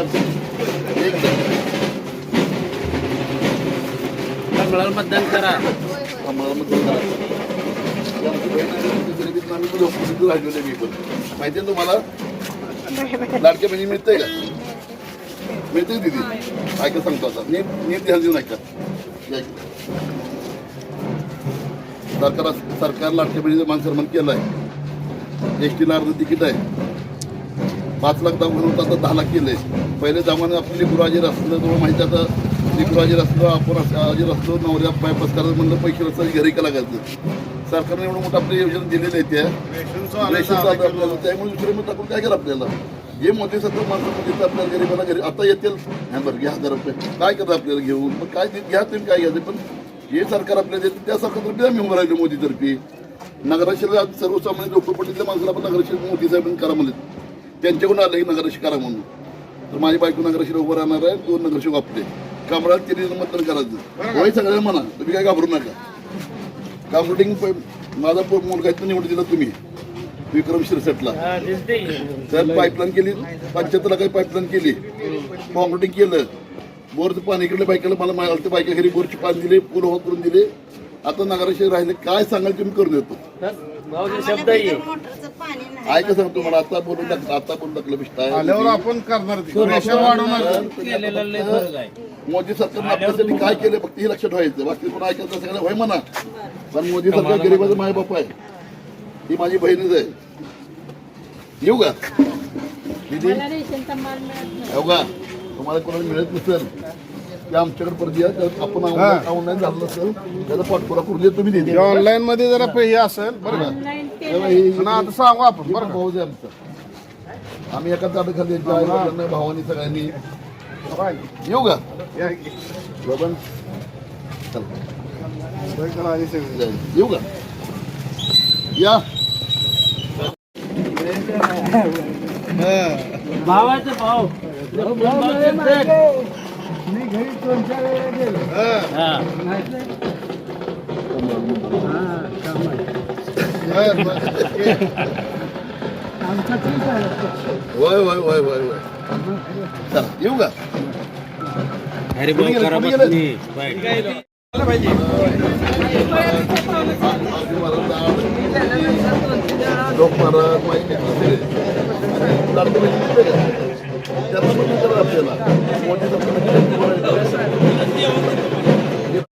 अडचण कमळाला मतदान करा. आम्हाला मग दोन मी पण. माहिती आहे ना तुम्हाला? लाडक्या बहिणी मिळतंय का? मिळते दिदी? ऐका सांगतो आता. नीट नीट ध्यान देऊन ऐका. सरकार सरकार लाडक्या बहिणीचं मान सन्मान केलं आहे एस टीला अर्ध तिकीट आहे. पाच लाख दाखवून होतं आता दहा लाख केलंय. पहिले जमान्यात आपली गुरुहाजीर असलं तुम्हाला माहिती आहे आता गुरुहाजीर असलो आपण हाजीर असलो नवऱ्या बायपास करायचं म्हणलं पैसे नसतं घरी का लागायचं? सरकारने एवढं मोठं आपल्या योजना दिलेली आहे त्या. आपल्याला. त्यामुळे दुसरे मग टाकून काय केलं आपल्याला? जे मोदी सरकार माणसं मोदीचं आपल्याला गरीबाला घरी आता येतील. हा बरं घ्या हजार रुपये. काय करतं आपल्याला घेऊन? मग काय घ्या तुम्ही काय घ्यायचं? पण जे सरकार आपल्याला देतं त्या सरकारतर्फे आम्ही उभं राहिलो मोदीतर्फे. नगराशिला सर्वसामान्य झोपडपट्टीतल्या माणसाला पण नगराशिला मोदी साहेबांनी करा म्हणले त्यांच्याकडून आलं की नगराशी करा म्हणून. तर माझी बायको नगराशीला उभं राहणार आहे दोन नगरसेवक आपले. कांबळात तिने मतदान करायचं. होय सगळ्यांना म्हणा तुम्ही काय घाबरू नका. कांबरुटिंग माझा मुलगा इथं निवड दिला तुम्ही विक्रम शिरसटला. तर पाईपलाईन केली पंच्याहत्तरला काही पाईपलाईन केली. कॉन्क्रिटिंग केलं. बोरचं पाणी इकडल्या बायकाला मला माहिती बायका घरी बोरची पाणी दिले पूल करून दिले. आता नगराशी राहिले काय सांगाल तुम्ही करून देतो. तर भाऊचे शब्द आहे. मोटरचं पाणी नाही. काय का सांगतो मला आता बोलून टाक आता बोलून टाकलं बिष्टा आल्यावर आपण करणार ते. रेशन वाढवणार केलेला लय फरक आहे. मोदी सरकारनं आपल्यासाठी काय केलं फक्त हे लक्षात ठेवायचं. बाकी कोण ऐकायचं सगळं होय म्हणा. पण मोदी सरकार गरीबाचं माय बाप आहे. ही माझी बहीणच आहे. येऊ का? दिदी येऊ का? तुम्हाला कोणाला मिळत नसेल. ते आमच्याकडे परत या. तर आपण ऑनलाईन झालं नसेल त्याचा पाठपुरा करून देतो तुम्ही दिदी ऑनलाईन मध्ये जरा पे हे असेल बरं का? हे- आणि आता सांगू आपण बरं पण का? भाऊच आहे आमचा. आम्ही एका ताटाखाली यांच्या आई वडिलांना भावानी सगळ्यांनी येऊ का? या की. बबन चल. का सगळं? जाईल. येऊ का? या. भावाचं भाव मी होय होय होय होय होय. चला येऊ का? अरे भाऊ करा बस तुम्ही. बाय. माहिती आपल्याला. मोठी